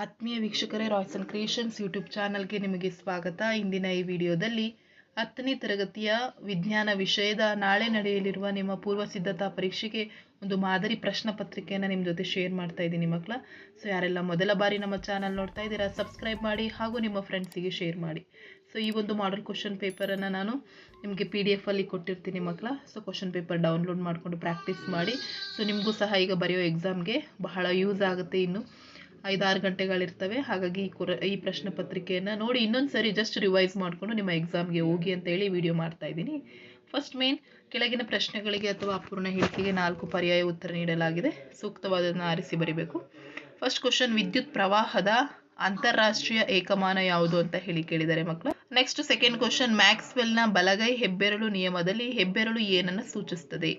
ಆತ್ಮೀಯ ವೀಕ್ಷಕರೇ Royce and creations YouTube ಚಾನಲ್ಗೆ ನಿಮಗೆ ಸ್ವಾಗತ. ಇಂದಿನ ಈ ವಿಡಿಯೋದಲ್ಲಿ ಹತ್ತನೇ ತರಗತಿಯ ವಿಜ್ಞಾನ ವಿಷಯದ ನಾಳೆ ನಡೆಯಲಿರುವ ನಿಮ್ಮ ಪೂರ್ವ ಸಿದ್ಧತಾ ಪರೀಕ್ಷೆಗೆ ಒಂದು ಮಾದರಿ ಪ್ರಶ್ನೆ ಪತ್ರಿಕೆಯನ್ನು ನಿಮ್ಮ ಜೊತೆ ಶೇರ್ ಮಾಡ್ತಾ ಇದ್ದೀನಿ ಮಕ್ಕಳ. ಸೊ ಯಾರೆಲ್ಲ ಮೊದಲ ಬಾರಿ ನಮ್ಮ ಚಾನಲ್ ನೋಡ್ತಾ ಇದ್ದೀರಾ ಸಬ್ಸ್ಕ್ರೈಬ್ ಮಾಡಿ ಹಾಗೂ ನಿಮ್ಮ ಫ್ರೆಂಡ್ಸಿಗೆ ಶೇರ್ ಮಾಡಿ. ಸೊ ಈ ಒಂದು ಮಾಡಲ್ ಕ್ವಶನ್ ಪೇಪರನ್ನು ನಾನು ನಿಮಗೆ ಪಿ ಡಿ ಎಫಲ್ಲಿ ಕೊಟ್ಟಿರ್ತೀನಿ ಮಕ್ಕಳ. ಸೊ ಕ್ವಶನ್ ಪೇಪರ್ ಡೌನ್ಲೋಡ್ ಮಾಡಿಕೊಂಡು ಪ್ರಾಕ್ಟೀಸ್ ಮಾಡಿ. ಸೊ ನಿಮಗೂ ಸಹ ಈಗ ಬರೆಯೋ ಎಕ್ಸಾಮ್ಗೆ ಬಹಳ ಯೂಸ್ ಆಗುತ್ತೆ ಇನ್ನು. ಐದಾರು ಗಂಟೆಗಳಿರ್ತವೆ. ಹಾಗಾಗಿ ಈ ಕುರ, ಈ ಪ್ರಶ್ನೆ ಪತ್ರಿಕೆಯನ್ನು ನೋಡಿ ಇನ್ನೊಂದು ಸರಿ ಜಸ್ಟ್ ರಿವೈಸ್ ಮಾಡಿಕೊಂಡು ನಿಮ್ಮ ಎಕ್ಸಾಮ್ಗೆ ಹೋಗಿ ಅಂತ ಹೇಳಿ ವಿಡಿಯೋ ಮಾಡ್ತಾ ಇದ್ದೀನಿ. ಫಸ್ಟ್ ಮೇನ್ ಕೆಳಗಿನ ಪ್ರಶ್ನೆಗಳಿಗೆ ಅಥವಾ ಅಪೂರ್ಣ ಹೇಳಿಕೆಗೆ ನಾಲ್ಕು ಪರ್ಯಾಯ ಉತ್ತರ ನೀಡಲಾಗಿದೆ. ಸೂಕ್ತವಾದದನ್ನು ಆರಿಸಿ ಬರೀಬೇಕು. ಫಸ್ಟ್ ಕ್ವಶನ್ ವಿದ್ಯುತ್ ಪ್ರವಾಹದ ಅಂತಾರಾಷ್ಟ್ರೀಯ ಏಕಮಾನ ಯಾವುದು ಅಂತ ಹೇಳಿ ಕೇಳಿದ್ದಾರೆ ಮಕ್ಕಳು. ನೆಕ್ಸ್ಟ್ ಸೆಕೆಂಡ್ ಕ್ವಶನ್ ಮ್ಯಾಕ್ಸ್ವೆಲ್ನ ಬಲಗೈ ಹೆಬ್ಬೆರಳು ನಿಯಮದಲ್ಲಿ ಹೆಬ್ಬೆರಳು ಏನನ್ನು ಸೂಚಿಸುತ್ತದೆ?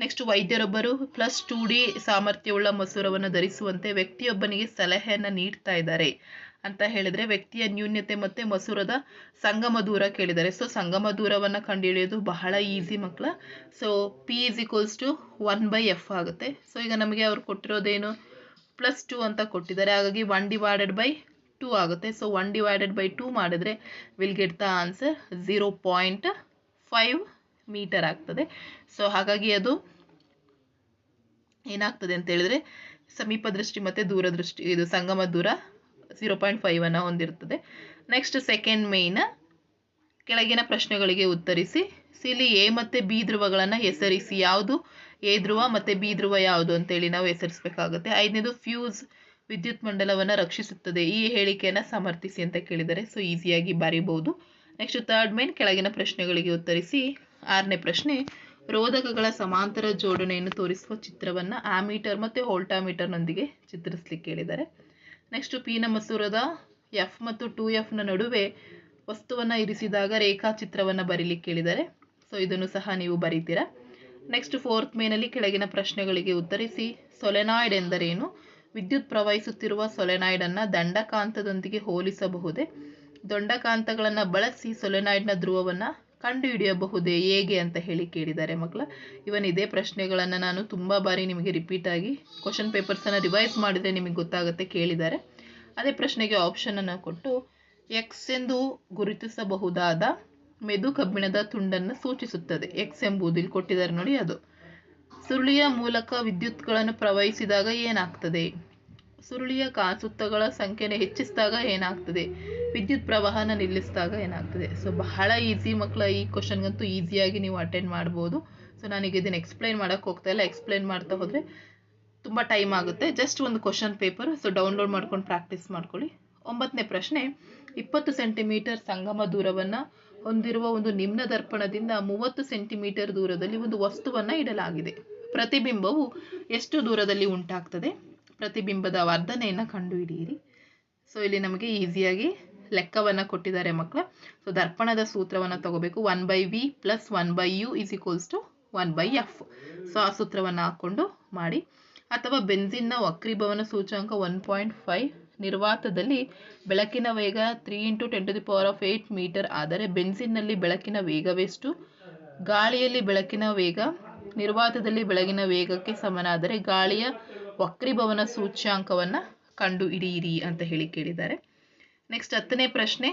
ನೆಕ್ಸ್ಟ್ ವೈದ್ಯರೊಬ್ಬರು ಪ್ಲಸ್ ಟೂ ಡಿ ಸಾಮರ್ಥ್ಯವುಳ್ಳ ಮಸೂರವನ್ನು ಧರಿಸುವಂತೆ ವ್ಯಕ್ತಿಯೊಬ್ಬನಿಗೆ ಸಲಹೆಯನ್ನು ನೀಡ್ತಾ ಇದ್ದಾರೆ. ಅಂತ ಹೇಳಿದ್ರೆ ವ್ಯಕ್ತಿಯ ನ್ಯೂನ್ಯತೆ ಮತ್ತೆ ಮಸೂರದ ಸಂಗಮ ದೂರ ಕೇಳಿದ್ದಾರೆ. ಸೊ ಸಂಗಮ ದೂರವನ್ನು ಕಂಡುಹಿಡಿಯೋದು ಬಹಳ ಈಸಿ ಮಕ್ಕಳ so P is equals to one by F ಆಗುತ್ತೆ. ಸೊ ಈಗ ನಮಗೆ ಅವ್ರು ಕೊಟ್ಟಿರೋದೇನು? ಪ್ಲಸ್ ಟು ಅಂತ ಕೊಟ್ಟಿದ್ದಾರೆ. ಹಾಗಾಗಿ ಒನ್ ಡಿವೈಡೆಡ್ ಬೈ ಟೂ ಆಗುತ್ತೆ. So one divided by two ಮಾಡಿದ್ರೆ will get the answer zero point five metre ಆಗ್ತದೆ. ಸೊ ಹಾಗಾಗಿ ಅದು ಏನಾಗ್ತದೆ ಅಂತ ಹೇಳಿದ್ರೆ ಸಮೀಪ ದೃಷ್ಟಿ ಮತ್ತು ದೂರದೃಷ್ಟಿ, ಇದು ಸಂಗಮ ದೂರ ಝೀರೋ ಪಾಯಿಂಟ್ ಫೈವ್ ಅನ್ನು ಹೊಂದಿರ್ತದೆ. ನೆಕ್ಸ್ಟ್ ಸೆಕೆಂಡ್ ಮೇಯ್ನ ಕೆಳಗಿನ ಪ್ರಶ್ನೆಗಳಿಗೆ ಉತ್ತರಿಸಿ, ಸಿಲಿ ಎ ಮತ್ತು ಬಿ ಧ್ರುವಗಳನ್ನು ಹೆಸರಿಸಿ, ಯಾವುದು ಎ ಧ್ರುವ ಮತ್ತು ಬಿ ಧ್ರುವ ಯಾವುದು ಅಂತೇಳಿ ನಾವು ಹೆಸರಿಸಬೇಕಾಗುತ್ತೆ. ಐದನೇದು ಫ್ಯೂಸ್ ವಿದ್ಯುತ್ ಮಂಡಲವನ್ನು ರಕ್ಷಿಸುತ್ತದೆ. ಈ ಹೇಳಿಕೆಯನ್ನು ಸಮರ್ಥಿಸಿ ಅಂತ ಕೇಳಿದರೆ ಸೊ ಈಸಿಯಾಗಿ ಬರೀಬಹುದು. ನೆಕ್ಸ್ಟ್ ಥರ್ಡ್ ಮೇನ್ ಕೆಳಗಿನ ಪ್ರಶ್ನೆಗಳಿಗೆ ಉತ್ತರಿಸಿ, ಆರನೇ ಪ್ರಶ್ನೆ ರೋಧಕಗಳ ಸಮಾಂತರ ಜೋಡಣೆಯನ್ನು ತೋರಿಸುವ ಚಿತ್ರವನ್ನು ಆಮೀಟರ್ ಮತ್ತು ಹೋಲ್ಟಾಮೀಟರ್ನೊಂದಿಗೆ ಚಿತ್ರಿಸಲಿಕ್ಕೆ ಹೇಳಿದ್ದಾರೆ. ನೆಕ್ಸ್ಟ್ ಪಿನ ಮಸೂರದ ಎಫ್ ಮತ್ತು ಟೂ ಎಫ್ನ ನಡುವೆ ವಸ್ತುವನ್ನು ಇರಿಸಿದಾಗ ರೇಖಾಚಿತ್ರವನ್ನು ಬರೀಲಿಕ್ಕೆ ಹೇಳಿದ್ದಾರೆ. ಸೊ ಇದನ್ನು ಸಹ ನೀವು ಬರೀತೀರಾ? ನೆಕ್ಸ್ಟ್ ಫೋರ್ತ್ ಮೇನಲ್ಲಿ ಕೆಳಗಿನ ಪ್ರಶ್ನೆಗಳಿಗೆ ಉತ್ತರಿಸಿ ಸೊಲೆನಾಯ್ಡ್ ಎಂದರೇನು? ವಿದ್ಯುತ್ ಪ್ರವಹಿಸುತ್ತಿರುವ ಸೊಲೆನಾಯ್ಡನ್ನು ದಂಡಕಾಂತದೊಂದಿಗೆ ಹೋಲಿಸಬಹುದೇ? ದಂಡಕಾಂತಗಳನ್ನು ಬಳಸಿ ಸೊಲೆನಾಯ್ಡ್ನ ಧ್ರುವವನ್ನು ಕಂಡುಹಿಡಿಯಬಹುದೇ ಹೇಗೆ ಅಂತ ಹೇಳಿ ಕೇಳಿದ್ದಾರೆ ಮಕ್ಕಳ. ಇವನ್ ಇದೇ ಪ್ರಶ್ನೆಗಳನ್ನು ನಾನು ತುಂಬ ಬಾರಿ ನಿಮಗೆ ರಿಪೀಟ್ ಆಗಿ ಕ್ವಶನ್ ಪೇಪರ್ಸನ್ನು ರಿವೈಸ್ ಮಾಡಿದರೆ ನಿಮಗೆ ಗೊತ್ತಾಗುತ್ತೆ ಕೇಳಿದ್ದಾರೆ. ಅದೇ ಪ್ರಶ್ನೆಗೆ ಆಪ್ಷನನ್ನು ಕೊಟ್ಟು ಎಕ್ಸ್ ಎಂದು ಗುರುತಿಸಬಹುದಾದ ಮೆದು ಕಬ್ಬಿಣದ ತುಂಡನ್ನು ಸೂಚಿಸುತ್ತದೆ. ಎಕ್ಸ್ ಎಂಬುದು ಇಲ್ಲಿ ಕೊಟ್ಟಿದ್ದಾರೆ ನೋಡಿ ಅದು. ಸುರುಳಿಯ ಮೂಲಕ ವಿದ್ಯುತ್ಗಳನ್ನು ಪ್ರವಹಿಸಿದಾಗ ಏನಾಗ್ತದೆ? ಸುರುಳಿಯ ಕಾಸುತ್ತಗಳ ಸಂಖ್ಯೆಯನ್ನು ಹೆಚ್ಚಿಸಿದಾಗ ಏನಾಗ್ತದೆ? ವಿದ್ಯುತ್ ಪ್ರವಾಹನ ನಿಲ್ಲಿಸಿದಾಗ ಏನಾಗ್ತದೆ? ಸೊ ಬಹಳ ಈಸಿ ಮಕ್ಕಳ ಈ ಕ್ವಶನ್ಗಂತೂ ಈಸಿಯಾಗಿ ನೀವು ಅಟೆಂಡ್ ಮಾಡ್ಬೋದು. ಸೊ ನನಗೆ ಇದನ್ನು ಎಕ್ಸ್ಪ್ಲೈನ್ ಮಾಡೋಕ್ಕೆ ಹೋಗ್ತಾ ಇಲ್ಲ. ಎಕ್ಸ್ಪ್ಲೈನ್ ಮಾಡ್ತಾ ಹೋದರೆ ತುಂಬ ಟೈಮ್ ಆಗುತ್ತೆ. ಜಸ್ಟ್ ಒಂದು ಕ್ವಶನ್ ಪೇಪರ್ ಸೊ ಡೌನ್ಲೋಡ್ ಮಾಡ್ಕೊಂಡು ಪ್ರಾಕ್ಟೀಸ್ ಮಾಡ್ಕೊಳ್ಳಿ. ಒಂಬತ್ತನೇ ಪ್ರಶ್ನೆ, ಇಪ್ಪತ್ತು ಸೆಂಟಿಮೀಟರ್ ಸಂಗಮ ದೂರವನ್ನು ಹೊಂದಿರುವ ಒಂದು ನಿಮ್ನ ದರ್ಪಣದಿಂದ ಮೂವತ್ತು ಸೆಂಟಿಮೀಟರ್ ದೂರದಲ್ಲಿ ಒಂದು ವಸ್ತುವನ್ನು ಇಡಲಾಗಿದೆ. ಪ್ರತಿಬಿಂಬವು ಎಷ್ಟು ದೂರದಲ್ಲಿ ಉಂಟಾಗ್ತದೆ? ಪ್ರತಿಬಿಂಬದ ವರ್ಧನೆಯನ್ನು ಕಂಡುಹಿಡಿಯಿರಿ. ಸೊ ಇಲ್ಲಿ ನಮಗೆ ಈಸಿಯಾಗಿ ಲೆಕ್ಕವನ್ನು ಕೊಟ್ಟಿದ್ದಾರೆ ಮಕ್ಕಳ ಸೊ ದರ್ಪಣದ ಸೂತ್ರವನ್ನು ತಗೋಬೇಕು. One by V plus one by U is equals to one by F so ಆ ಸೂತ್ರವನ್ನು ಹಾಕ್ಕೊಂಡು ಮಾಡಿ. ಅಥವಾ ಬೆನ್ಸಿನ್ನ ವಕ್ರೀಭವನ ಸೂಚಾಂಕ ಒನ್ ಪಾಯಿಂಟ್ ಫೈವ್ ನಿರ್ವಾತದಲ್ಲಿ ಬೆಳಕಿನ ವೇಗ three into ten to the power of eight metre ಆದರೆ ಬೆನ್ಸಿನ್ನಲ್ಲಿ ಬೆಳಕಿನ ವೇಗವೆಷ್ಟು ಗಾಳಿಯಲ್ಲಿ ಬೆಳಕಿನ ವೇಗ, ನಿರ್ವಾತದಲ್ಲಿ ಬೆಳಗಿನ ವೇಗಕ್ಕೆ ಸಮನಾದರೆ ಗಾಳಿಯ ವಕ್ರೀಭವನ ಸೂಚ್ಯಾಂಕವನ್ನು ಕಂಡು ಹಿಡಿಯಿರಿ ಅಂತ ಹೇಳಿ ಕೇಳಿದ್ದಾರೆ. ನೆಕ್ಸ್ಟ್ ಹತ್ತನೇ ಪ್ರಶ್ನೆ.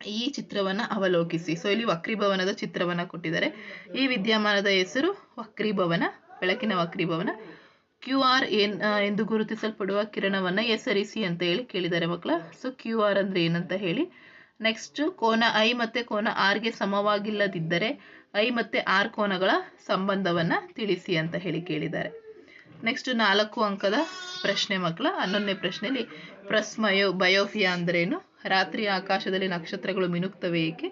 ಈ ಚಿತ್ರವನ್ನು ಅವಲೋಕಿಸಿ. ಸೊ ಇಲ್ಲಿ ವಕ್ರೀಭವನದ ಚಿತ್ರವನ್ನು ಕೊಟ್ಟಿದ್ದಾರೆ. ಈ ವಿದ್ಯಮಾನದ ಹೆಸರು ವಕ್ರೀಭವನ, ಬೆಳಕಿನ ವಕ್ರೀಭವನ. ಕ್ಯೂ ಆರ್ ಏನ್ ಎಂದು ಗುರುತಿಸಲ್ಪಡುವ ಕಿರಣವನ್ನು ಹೆಸರಿಸಿ ಅಂತ ಹೇಳಿ ಕೇಳಿದ್ದಾರೆ ಮಕ್ಕಳ. ಸೊ ಕ್ಯೂ ಆರ್ ಅಂದರೆ ಏನಂತ ಹೇಳಿ. ನೆಕ್ಸ್ಟ್ ಕೋನ ಐ ಮತ್ತು ಕೋನ ಆರ್ಗೆ ಸಮವಾಗಿಲ್ಲದಿದ್ದರೆ ಐ ಮತ್ತು ಆರ್ ಕೋನಗಳ ಸಂಬಂಧವನ್ನು ತಿಳಿಸಿ ಅಂತ ಹೇಳಿ ಕೇಳಿದ್ದಾರೆ. ನೆಕ್ಸ್ಟ್ ನಾಲ್ಕು ಅಂಕದ ಪ್ರಶ್ನೆ ಮಕ್ಕಳ, ಹನ್ನೊಂದನೇ ಪ್ರಶ್ನೆಯಲ್ಲಿ ಪ್ರಸ್ಮಯೋ ಬಯೋಫಿಯಾ ಅಂದ್ರೇನು? ರಾತ್ರಿ ಆಕಾಶದಲ್ಲಿ ನಕ್ಷತ್ರಗಳು ಮಿನುಕ್ತವೆ ಏಕೆ?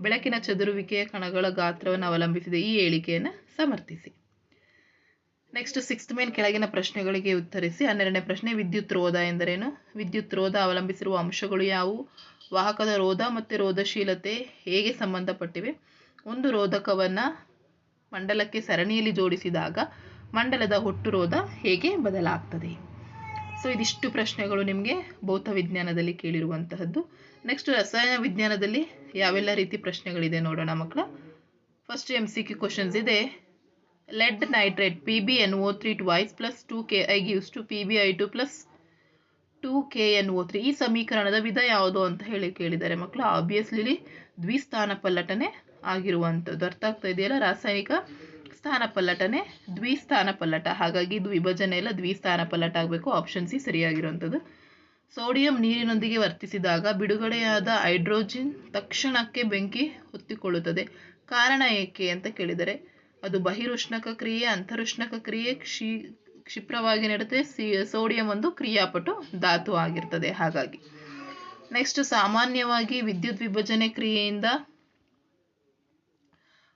ಬೆಳಕಿನ ಚದುರುವಿಕೆಯ ಕಣಗಳ ಗಾತ್ರವನ್ನು ಅವಲಂಬಿಸಿದೆ. ಈ ಹೇಳಿಕೆಯನ್ನು ಸಮರ್ಥಿಸಿ. ನೆಕ್ಸ್ಟ್ ಸಿಕ್ಸ್ತ್ ಮೇನ್ ಕೆಳಗಿನ ಪ್ರಶ್ನೆಗಳಿಗೆ ಉತ್ತರಿಸಿ. ಹನ್ನೆರಡನೇ ಪ್ರಶ್ನೆ, ವಿದ್ಯುತ್ ರೋಧ ಎಂದರೇನು? ವಿದ್ಯುತ್ ರೋಧ ಅವಲಂಬಿಸಿರುವ ಅಂಶಗಳು ಯಾವುವು? ವಾಹಕದ ರೋಧ ಮತ್ತು ರೋಧಶೀಲತೆ ಹೇಗೆ ಸಂಬಂಧಪಟ್ಟಿವೆ? ಒಂದು ರೋಧಕವನ್ನು ಮಂಡಲಕ್ಕೆ ಸರಣಿಯಲ್ಲಿ ಜೋಡಿಸಿದಾಗ ಮಂಡಲದ ಒಟ್ಟು ರೋಧ ಹೇಗೆ ಬದಲಾಗ್ತದೆ? ಸೊ ಇದಿಷ್ಟು ಪ್ರಶ್ನೆಗಳು ನಿಮಗೆ ಭೌತ ವಿಜ್ಞಾನದಲ್ಲಿ ಕೇಳಿರುವಂತಹದ್ದು. ನೆಕ್ಸ್ಟ್ ರಸಾಯನ ವಿಜ್ಞಾನದಲ್ಲಿ ಯಾವೆಲ್ಲ ರೀತಿ ಪ್ರಶ್ನೆಗಳಿದೆ ನೋಡೋಣ ಮಕ್ಕಳ. ಫಸ್ಟ್ ಎಂ ಸಿ ಕ್ವಶನ್ಸ್ ಇದೆ. Lead nitrate PbNO3 twice plus 2Ki gives to PbI2 plus 2 K N O three ಈ ಸಮೀಕರಣದ ವಿಧ ಯಾವುದು ಅಂತ ಹೇಳಿ ಕೇಳಿದ್ದಾರೆ ಮಕ್ಕಳು. ಆಬ್ವಿಯಸ್ಲಿ ದ್ವಿಸ್ಥಾನ ಪಲ್ಲಟನೆ ಆಗಿರುವಂಥದ್ದು ಅರ್ಥ ಆಗ್ತಾ ಇದೆಯಲ್ಲ? ರಾಸಾಯನಿಕ ಸ್ಥಾನ ಪಲ್ಲಟನೆ ದ್ವಿಸ್ಥಾನ ಪಲ್ಲಟ. ಹಾಗಾಗಿ ಇದು ವಿಭಜನೆ ಎಲ್ಲ ದ್ವಿಸ್ಥಾನ ಪಲ್ಲಟ ಆಗಬೇಕು. ಆಪ್ಷನ್ ಸಿ ಸರಿಯಾಗಿರುವಂಥದ್ದು. ಸೋಡಿಯಂ ನೀರಿನೊಂದಿಗೆ ವರ್ತಿಸಿದಾಗ ಬಿಡುಗಡೆಯಾದ ಹೈಡ್ರೋಜಿನ್ ತಕ್ಷಣಕ್ಕೆ ಬೆಂಕಿ ಹೊತ್ತಿಕೊಳ್ಳುತ್ತದೆ. ಕಾರಣ ಏಕೆ ಅಂತ ಕೇಳಿದರೆ, ಅದು ಬಹಿರುಷ್ಣಕ ಕ್ರಿಯೆ, ಅಂತರುಷ್ಣಕ ಕ್ರಿಯೆ ಕ್ಷಿ, ಕ್ಷಿಪ್ರವಾಗಿ ನಡೆಯುತ್ತೆ ಸಿ ಸೋಡಿಯಂ ಒಂದು ಕ್ರಿಯಾಪಟು ಧಾತು ಆಗಿರ್ತದೆ. ಹಾಗಾಗಿ ನೆಕ್ಸ್ಟ್ ಸಾಮಾನ್ಯವಾಗಿ ವಿದ್ಯುತ್ ವಿಭಜನೆ ಕ್ರಿಯೆಯಿಂದ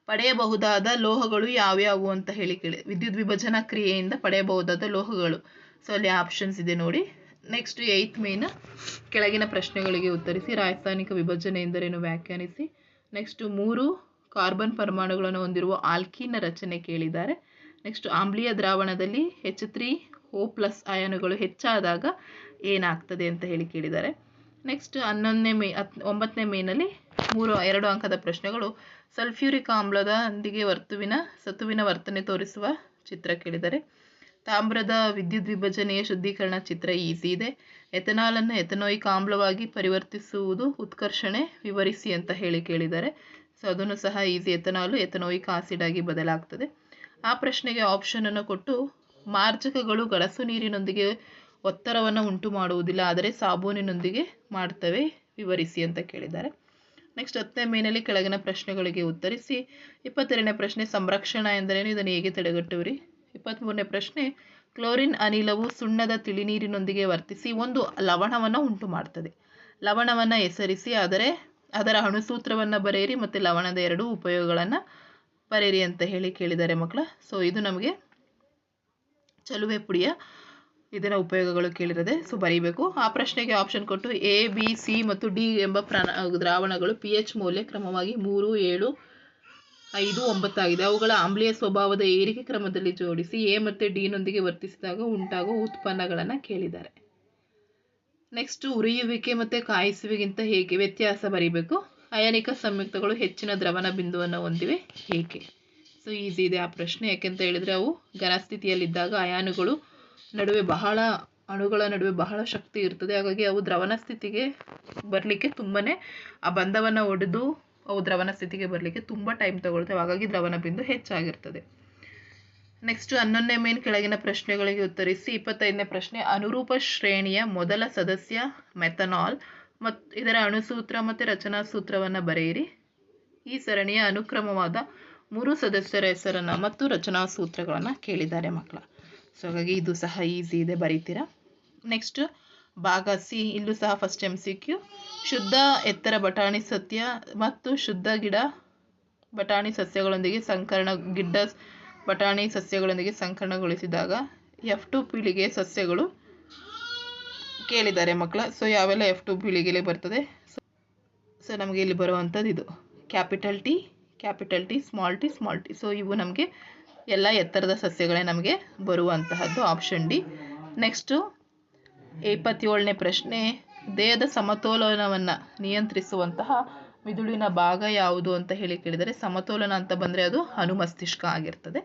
ಪಡೆಯಬಹುದಾದ ಲೋಹಗಳು ಯಾವ್ಯಾವು ಅಂತ ಹೇಳಿ ಕೇಳಿ. ವಿದ್ಯುತ್ ವಿಭಜನ ಕ್ರಿಯೆಯಿಂದ ಪಡೆಯಬಹುದಾದ ಲೋಹಗಳು. ಸೊ ಅಲ್ಲಿ ಆಪ್ಷನ್ಸ್ ಇದೆ ನೋಡಿ. ನೆಕ್ಸ್ಟ್ ಏಯ್ತ್ ಮೇನ ಕೆಳಗಿನ ಪ್ರಶ್ನೆಗಳಿಗೆ ಉತ್ತರಿಸಿ, ರಾಸಾಯನಿಕ ವಿಭಜನೆ ಎಂದರೇನು ವ್ಯಾಖ್ಯಾನಿಸಿ. ನೆಕ್ಸ್ಟ್ ಮೂರು ಕಾರ್ಬನ್ ಪರಮಾಣುಗಳನ್ನು ಹೊಂದಿರುವ ಆಲ್ಕೀನ ರಚನೆ ಕೇಳಿದ್ದಾರೆ. ನೆಕ್ಸ್ಟ್ ಆಮ್ಲೀಯ ದ್ರಾವಣದಲ್ಲಿ ಹೆಚ್ ತ್ರೀ ಓ ಪ್ಲಸ್ ಅಯಾನುಗಳು ಹೆಚ್ಚಾದಾಗ ಏನಾಗ್ತದೆ ಅಂತ ಹೇಳಿ ಕೇಳಿದ್ದಾರೆ. ನೆಕ್ಸ್ಟ್ ಹನ್ನೊಂದನೇ ಮೇ, ಹತ್, ಒಂಬತ್ತನೇ ಮೇನಲ್ಲಿ ಮೂರು, ಎರಡು ಅಂಕದ ಪ್ರಶ್ನೆಗಳು. ಸಲ್ಫ್ಯೂರಿಕ್ ಆಮ್ಲದೊಂದಿಗೆ ವರ್ತುವಿನ, ಸತುವಿನ ವರ್ತನೆ ತೋರಿಸುವ ಚಿತ್ರ ಕೇಳಿದರೆ. ತಾಮ್ರದ ವಿದ್ಯುತ್ ವಿಭಜನೆಯ ಶುದ್ಧೀಕರಣ ಚಿತ್ರ ಈಸಿ ಇದೆ. ಎಥನಾಲನ್ನು ಎಥನೋಯಿಕ್ ಆಮ್ಲವಾಗಿ ಪರಿವರ್ತಿಸುವುದು ಉತ್ಕರ್ಷಣೆ ವಿವರಿಸಿ ಅಂತ ಹೇಳಿ ಕೇಳಿದ್ದಾರೆ ಸೊ, ಅದನ್ನು ಸಹ ಈಸಿ ಎಥನಾಲು ಎಥನೋಯಿಕ್ ಆಸಿಡ್ ಆಗಿ ಬದಲಾಗ್ತದೆ. ಆ ಪ್ರಶ್ನೆಗೆ ಆಪ್ಷನನ್ನು ಕೊಟ್ಟು ಮಾರ್ಜಕಗಳು ಗಳಸು ನೀರಿನೊಂದಿಗೆ ಒತ್ತಡವನ್ನು ಉಂಟು ಮಾಡುವುದಿಲ್ಲ ಆದರೆ ಸಾಬೂನಿನೊಂದಿಗೆ ಮಾಡ್ತವೆ ವಿವರಿಸಿ ಅಂತ ಕೇಳಿದ್ದಾರೆ. ನೆಕ್ಸ್ಟ್ ಹತ್ತನೇ ಮೇನಲ್ಲಿ ಕೆಳಗಿನ ಪ್ರಶ್ನೆಗಳಿಗೆ ಉತ್ತರಿಸಿ. ಇಪ್ಪತ್ತೆರಡನೇ ಪ್ರಶ್ನೆ ಸಂರಕ್ಷಣಾ ಎಂದರೇನು? ಇದನ್ನು ಹೇಗೆ ತಡೆಗಟ್ಟುವಿರಿ? ಇಪ್ಪತ್ತ್ಮೂರನೇ ಪ್ರಶ್ನೆ, ಕ್ಲೋರಿನ್ ಅನಿಲವು ಸುಣ್ಣದ ತಿಳಿನೀರಿನೊಂದಿಗೆ ವರ್ತಿಸಿ ಒಂದು ಲವಣವನ್ನು ಉಂಟು ಮಾಡ್ತದೆ. ಲವಣವನ್ನು ಹೆಸರಿಸಿ, ಆದರೆ ಅದರ ಅಣುಸೂತ್ರವನ್ನು ಬರೆಯಿರಿ ಮತ್ತು ಲವಣದ ಎರಡು ಉಪಯೋಗಗಳನ್ನು ಬರೆಯಿರಿ ಅಂತ ಹೇಳಿ ಕೇಳಿದ್ದಾರೆ ಮಕ್ಕಳ. ಸೊ ಇದು ನಮಗೆ ಚಲುವೆ ಪುಡಿಯ ಇದರ ಉಪಯೋಗಗಳು ಕೇಳಿರದೆ. ಸೊ ಬರೀಬೇಕು. ಆ ಪ್ರಶ್ನೆಗೆ ಆಪ್ಷನ್ ಕೊಟ್ಟು ಎ ಬಿ ಸಿ ಮತ್ತು ಡಿ ಎಂಬ ಪ್ರಾಣ ದ್ರಾವಣಗಳು ಪಿ ಎಚ್ ಮೌಲ್ಯ ಕ್ರಮವಾಗಿ ಮೂರು, ಏಳು, ಐದು, ಒಂಬತ್ತಾಗಿದೆ. ಅವುಗಳ ಆಮ್ಲೀಯ ಸ್ವಭಾವದ ಏರಿಕೆ ಕ್ರಮದಲ್ಲಿ ಜೋಡಿಸಿ ಎ ಮತ್ತು ಡಿನೊಂದಿಗೆ ವರ್ತಿಸಿದಾಗ ಉಂಟಾಗುವ ಉತ್ಪನ್ನಗಳನ್ನು ಕೇಳಿದ್ದಾರೆ. ನೆಕ್ಸ್ಟ್ ಉರಿಯುವಿಕೆ ಮತ್ತು ಕಾಯಿಸುವಿಕೆಗಿಂತ ಹೇಗೆ ವ್ಯತ್ಯಾಸ ಬರೀಬೇಕು? ಅಯಾನಿಕ ಸಂಯುಕ್ತಗಳು ಹೆಚ್ಚಿನ ದ್ರವಣ ಬಿಂದುವನ್ನು ಹೊಂದಿವೆ. ಏಕೆ ಸೊ ಈಸಿ ಇದೆ ಆ ಪ್ರಶ್ನೆ. ಯಾಕೆಂತ ಹೇಳಿದರೆ ಅವು ಘನಸ್ಥಿತಿಯಲ್ಲಿದ್ದಾಗ ಅಯಾನುಗಳು ನಡುವೆ ಬಹಳ, ಅಣುಗಳ ನಡುವೆ ಬಹಳ ಶಕ್ತಿ ಇರ್ತದೆ. ಹಾಗಾಗಿ ಅವು ದ್ರವನ ಸ್ಥಿತಿಗೆ ಬರಲಿಕ್ಕೆ ತುಂಬಾ ಆ ಬಂಧವನ್ನು ಒಡೆದು ಅವು ದ್ರವನ ಸ್ಥಿತಿಗೆ ಬರಲಿಕ್ಕೆ ತುಂಬ ಟೈಮ್ ತಗೊಳ್ತವೆ. ಹಾಗಾಗಿ ದ್ರವನ ಬಿಂದು ಹೆಚ್ಚಾಗಿರ್ತದೆ. ನೆಕ್ಸ್ಟ್ ಹನ್ನೊಂದನೇ ಮೇನ್ ಕೆಳಗಿನ ಪ್ರಶ್ನೆಗಳಿಗೆ ಉತ್ತರಿಸಿ, ಇಪ್ಪತ್ತೈದನೇ ಪ್ರಶ್ನೆ, ಅನುರೂಪ ಶ್ರೇಣಿಯ ಮೊದಲ ಸದಸ್ಯ ಮೆಥನಾಲ್ ಮತ್ತು ಇದರ ಅಣುಸೂತ್ರ ಮತ್ತು ರಚನಾ ಸೂತ್ರವನ್ನು ಬರೆಯಿರಿ. ಈ ಸರಣಿಯ ಅನುಕ್ರಮವಾದ ಮೂರು ಸದಸ್ಯರ ಹೆಸರನ್ನು ಮತ್ತು ರಚನಾ ಸೂತ್ರಗಳನ್ನು ಕೇಳಿದ್ದಾರೆ ಮಕ್ಕಳ. ಸೊ ಹಾಗಾಗಿ ಇದು ಸಹ ಈಸಿ ಇದೆ ಬರೀತೀರಾ? ನೆಕ್ಸ್ಟ್ ಭಾಗ ಸಿ ಇಲ್ಲೂ ಸಹ ಫಸ್ಟ್ ಎಂ ಸಿ ಕ್ಯೂ ಶುದ್ಧ ಎತ್ತರ ಬಟಾಣಿ ಸತ್ಯ ಮತ್ತು ಶುದ್ಧ ಗಿಡ ಬಟಾಣಿ ಸಸ್ಯಗಳೊಂದಿಗೆ ಸಂಕರಣ, ಗಿಡ್ಡ ಬಟಾಣಿ ಸಸ್ಯಗಳೊಂದಿಗೆ ಸಂಕರಣಗೊಳಿಸಿದಾಗ ಎಫ್ ಟು ಪೀಳಿಗೆ ಸಸ್ಯಗಳು ಕೇಳಿದ್ದಾರೆ ಮಕ್ಕಳ. ಸೊ ಯಾವೆಲ್ಲ ಎಫ್ ಟು ಪೀಳಿಗೆಲೆ ಬರ್ತದೆ? ಸೊ ಸೊ ನಮಗೆ ಇಲ್ಲಿ ಬರುವಂಥದ್ದು ಇದು. Capital T capital T small T small T so ಇವು ನಮಗೆ ಎಲ್ಲ ಎತ್ತರದ ಸಸ್ಯಗಳೇ ನಮಗೆ ಬರುವಂತಹದ್ದು ಆಪ್ಷನ್ ಡಿ ನೆಕ್ಸ್ಟು ಇಪ್ಪತ್ತೇಳನೇ ಪ್ರಶ್ನೆ. ದೇಹದ ಸಮತೋಲನವನ್ನು ನಿಯಂತ್ರಿಸುವಂತಹ ಮಿದುಳಿನ ಭಾಗ ಯಾವುದು ಅಂತ ಹೇಳಿ ಕೇಳಿದರೆ ಸಮತೋಲನ ಅಂತ ಬಂದರೆ ಅದು ಅನುಮಸ್ತಿಷ್ಕ ಆಗಿರ್ತದೆ.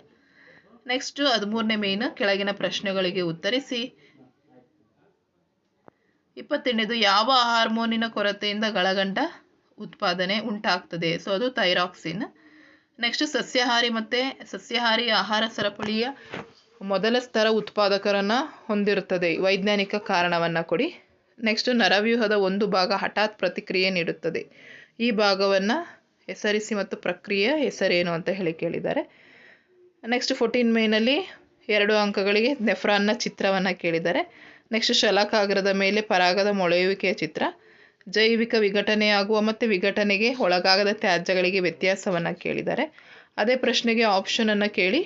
ನೆಕ್ಸ್ಟ್ ಹದಿಮೂರನೇ ಮೇನ್ ಕೆಳಗಿನ ಪ್ರಶ್ನೆಗಳಿಗೆ ಉತ್ತರಿಸಿ. ಇಪ್ಪತ್ತೆಂಟನೇದು, ಯಾವ ಹಾರ್ಮೋನಿನ ಕೊರತೆಯಿಂದ ಗಳಗಂಟ ಉತ್ಪಾದನೆ ಉಂಟಾಗ್ತದೆ? ಸೊ ಅದು ಥೈರಾಕ್ಸಿನ್ ನೆಕ್ಸ್ಟ್ ಸಸ್ಯಾಹಾರಿ ಮತ್ತು ಸಸ್ಯಾಹಾರಿ ಆಹಾರ ಸರಪಳಿಯ ಮೊದಲ ಸ್ತರ ಉತ್ಪಾದಕರನ್ನು ಹೊಂದಿರುತ್ತದೆ. ವೈಜ್ಞಾನಿಕ ಕಾರಣವನ್ನು ಕೊಡಿ. ನೆಕ್ಸ್ಟ್ ನರವ್ಯೂಹದ ಒಂದು ಭಾಗ ಹಠಾತ್ ಪ್ರತಿಕ್ರಿಯೆ ನೀಡುತ್ತದೆ. ಈ ಭಾಗವನ್ನು ಹೆಸರಿಸಿ ಮತ್ತು ಪ್ರಕ್ರಿಯೆ ಹೆಸರೇನು ಅಂತ ಹೇಳಿ ಕೇಳಿದ್ದಾರೆ. ನೆಕ್ಸ್ಟ್ ಫೋರ್ಟೀನ್ ಮೇನಲ್ಲಿ ಎರಡು ಅಂಕಗಳಿಗೆ ನೆಫ್ರಾನ್ನ ಚಿತ್ರವನ್ನು ಕೇಳಿದ್ದಾರೆ. ನೆಕ್ಸ್ಟ್ ಶಲಾಕಾಗ್ರದ ಮೇಲೆ ಪರಾಗದ ಮೊಳೆಯುವಿಕೆಯ ಚಿತ್ರ. ಜೈವಿಕ ವಿಘಟನೆಯಾಗುವ ಮತ್ತು ವಿಘಟನೆಗೆ ಒಳಗಾಗದ ತ್ಯಾಜ್ಯಗಳಿಗೆ ವ್ಯತ್ಯಾಸವನ್ನು ಕೇಳಿದ್ದಾರೆ. ಅದೇ ಪ್ರಶ್ನೆಗೆ ಆಪ್ಷನನ್ನು ಕೇಳಿ.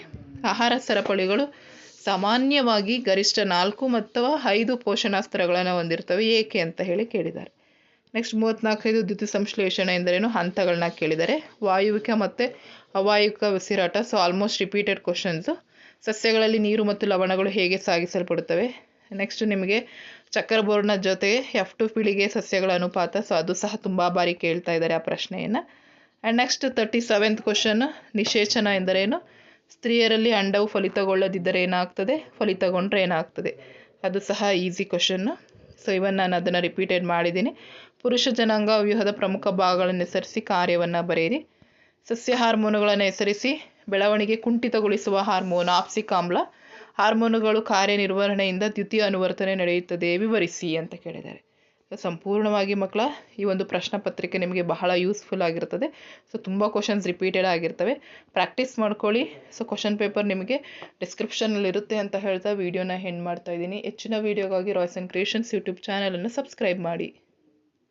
ಆಹಾರ ಸರಪಳಿಗಳು ಸಾಮಾನ್ಯವಾಗಿ ಗರಿಷ್ಠ ನಾಲ್ಕು ಅಥವಾ ಐದು ಪೋಷಣಾಸ್ತ್ರಗಳನ್ನು ಹೊಂದಿರ್ತವೆ. ಏಕೆ ಅಂತ ಹೇಳಿ ಕೇಳಿದ್ದಾರೆ. ನೆಕ್ಸ್ಟ್ ಮೂವತ್ತ್ನಾಲ್ಕೈದು ದ್ಯುತಿ ಸಂಶ್ಲೇಷಣೆ ಎಂದರೇನು? ಹಂತಗಳನ್ನ ಕೇಳಿದ್ದಾರೆ. ವಾಯುವಿಕ ಮತ್ತು ಅವಾಯುವಿಕ ಉಸಿರಾಟ ಸೊ ಆಲ್ಮೋಸ್ಟ್ ರಿಪೀಟೆಡ್ ಕ್ವಶನ್ಸು ಸಸ್ಯಗಳಲ್ಲಿ ನೀರು ಮತ್ತು ಲವಣಗಳು ಹೇಗೆ ಸಾಗಿಸಲ್ಪಡುತ್ತವೆ? ನೆಕ್ಸ್ಟ್ ನಿಮಗೆ ಚಕ್ರಬೋರ್ಡ್ನ ಜೊತೆಗೆ ಎಫ್ ಟು ಪೀಳಿಗೆ ಸಸ್ಯಗಳ ಅನುಪಾತ ಸೊ ಅದು ಸಹ ತುಂಬ ಬಾರಿ ಕೇಳ್ತಾ ಇದ್ದಾರೆ ಆ ಪ್ರಶ್ನೆಯನ್ನು. And next thirty seventh question ನಿಷೇಚನ ಎಂದರೇನು? ಸ್ತ್ರೀಯರಲ್ಲಿ ಅಂಡವು ಫಲಿತಗೊಳ್ಳದಿದ್ದರೆ ಏನಾಗ್ತದೆ? ಫಲಿತಗೊಂಡ್ರೆ ಏನಾಗ್ತದೆ? ಅದು ಸಹ ಈಸಿ ಕ್ವಶನ್ನು ಸೊ ಇವನ್ ನಾನು ಅದನ್ನು ರಿಪೀಟೆಡ್ ಮಾಡಿದ್ದೀನಿ. ಪುರುಷ ಜನಾಂಗ ವ್ಯೂಹದ ಪ್ರಮುಖ ಭಾಗಗಳನ್ನು ಹೆಸರಿಸಿ, ಕಾರ್ಯವನ್ನು ಬರೆಯಿರಿ. ಸಸ್ಯ ಹಾರ್ಮೋನುಗಳನ್ನು ಹೆಸರಿಸಿ, ಬೆಳವಣಿಗೆ ಕುಂಠಿತಗೊಳಿಸುವ ಹಾರ್ಮೋನ್ ಆಪ್ಸಿಕ್ ಆಮ್ಲ ಹಾರ್ಮೋನುಗಳು ಕಾರ್ಯನಿರ್ವಹಣೆಯಿಂದ ದ್ವಿತೀಯ ಅನುವರ್ತನೆ ನಡೆಯುತ್ತದೆ, ವಿವರಿಸಿ ಅಂತ ಕೇಳಿದ್ದಾರೆ. ಸಂಪೂರ್ಣವಾಗಿ ಮಕ್ಕಳ, ಈ ಒಂದು ಪ್ರಶ್ನೆ ಪತ್ರಿಕೆ ನಿಮಗೆ ಬಹಳ ಯೂಸ್ಫುಲ್ ಆಗಿರ್ತದೆ. ಸೊ ತುಂಬ ಕ್ವಶನ್ಸ್ ರಿಪೀಟೆಡ್ ಆಗಿರ್ತವೆ. ಪ್ರಾಕ್ಟೀಸ್ ಮಾಡ್ಕೊಳ್ಳಿ. ಸೊ ಕ್ವಶನ್ ಪೇಪರ್ ನಿಮಗೆ ಡಿಸ್ಕ್ರಿಪ್ಷನಲ್ಲಿ ಇರುತ್ತೆ ಅಂತ ಹೇಳ್ತಾ ವೀಡಿಯೋನ ಹೆಂಡ್ ಮಾಡ್ತಾ ಇದ್ದೀನಿ. ಹೆಚ್ಚಿನ ವೀಡಿಯೋಗಾಗಿ ರಾಯ್ಸ್ ಆ್ಯಂಡ್ ಕ್ರಿಯೇಷನ್ಸ್ ಯೂಟ್ಯೂಬ್ ಚಾನಲನ್ನು ಸಬ್ಸ್ಕ್ರೈಬ್ ಮಾಡಿ.